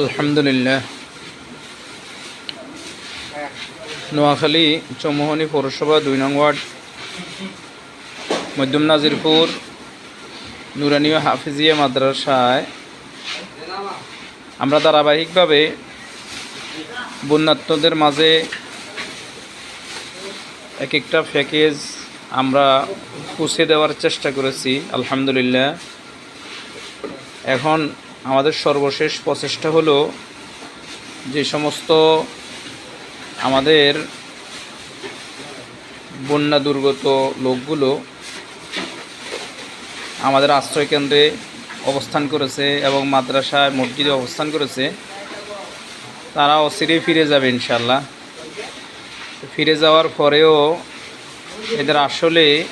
আলহামদুলিল্লাহ। নোয়াখালী চৌমোহনী পৌরসভা দুই নং ওয়ার্ড, মধ্যম নাজিরপুর নুরানীয় হাফিজিয়া মাদ্রাসায়। আমরা ধারাবাহিকভাবে বন্যাত্মদের মাঝে এক একটা প্যাকেজ আমরা পৌঁছে দেওয়ার চেষ্টা করেছি, আলহামদুলিল্লাহ। এখন আমাদের সর্বশেষ প্রচেষ্টা হলো যে সমস্ত আমাদের বন্যা দুর্গত লোকগুলো আমাদের আশ্রয় কেন্দ্রে অবস্থান করেছে এবং মাদ্রাসায় মসজিদে অবস্থান করেছে। তারা অচিরেই ফিরে যাবে ইনশাল্লাহ ফিরে যাওয়ার পরেও এদের আসলে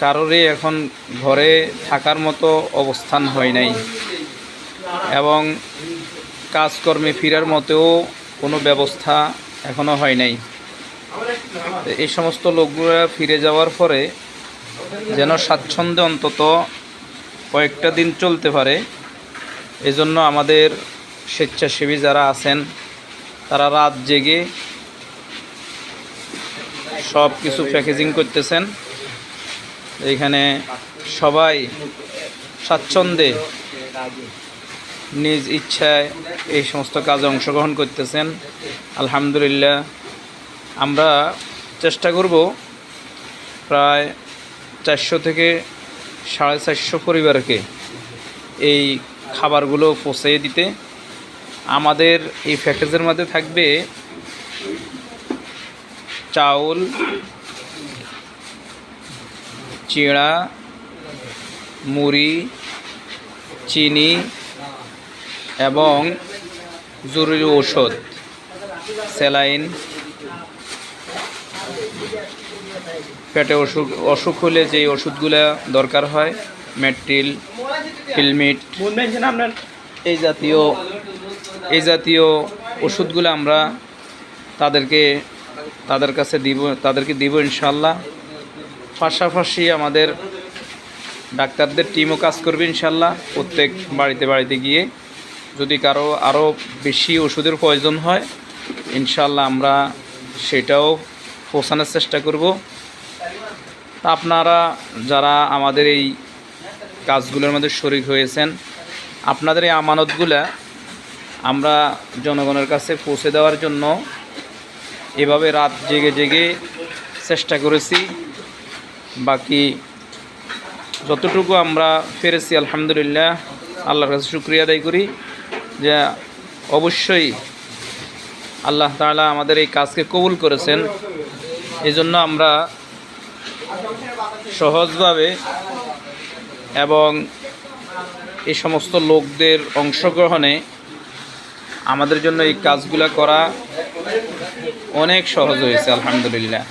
কারোরই এখন ঘরে থাকার মতো অবস্থান হয় নাই। এবং কাজকর্মে ফেরার মতেও কোনো ব্যবস্থা এখনও হয় নাই। এই সমস্ত লোকগুলো ফিরে যাওয়ার পরে যেন স্বাচ্ছন্দ্যে অন্তত কয়েকটা দিন চলতে পারে, এজন্য আমাদের স্বেচ্ছাসেবী যারা আছেন, তারা রাত জেগে সব কিছু প্যাকেজিং করতেছেন। এইখানে সবাই স্বাচ্ছন্দ্যে নিজ ইচ্ছায় এই সমস্ত কাজে অংশগ্রহণ করতেছেন। আলহামদুলিল্লাহ, আমরা চেষ্টা করব প্রায় চারশো থেকে সাড়ে চারশো পরিবারকে এই খাবারগুলো পৌঁছে দিতে। আমাদের এই প্যাকেজের মধ্যে থাকবে চাউল, চিড়া, মুড়ি, চিনি এবং জরুরি ঔষধ, স্যালাইন, পেটে অসুখ অসুখ হলে যে ওষুধগুলো দরকার হয়, মেট্রিল, ফিলমিট, এই জাতীয় এই জাতীয় ওষুধগুলো আমরা তাদেরকে, তাদের কাছে দিব, তাদেরকে দিব ইনশাল্লাহ পাশাপাশি আমাদের ডাক্তারদের টিমও কাজ করবে ইনশাল্লাহ প্রত্যেক বাড়িতে বাড়িতে গিয়ে। যদি কারও আরও বেশি ওষুধের প্রয়োজন হয় ইনশাল্লাহ আমরা সেটাও পৌঁছানোর চেষ্টা করব। আপনারা যারা আমাদের এই কাজগুলোর মধ্যে শরিক হয়েছেন, আপনাদের এই আমানতগুলা আমরা জনগণের কাছে পৌঁছে দেওয়ার জন্য এভাবে রাত জেগে জেগে চেষ্টা করেছি। বাকি যতটুকু আমরা ফেরেছি আলহামদুলিল্লাহ, আল্লাহর কাছে শুক্রিয়া আদায় করি। যে অবশ্যই আল্লাহ তাআলা আমাদের এই কাজকে কবুল করেছেন। এজন্য আমরা সহজভাবে এবং এই সমস্ত লোকদের অংশগ্রহণে আমাদের জন্য এই কাজগুলো করা অনেক সহজ হয়েছে, আলহামদুলিল্লাহ।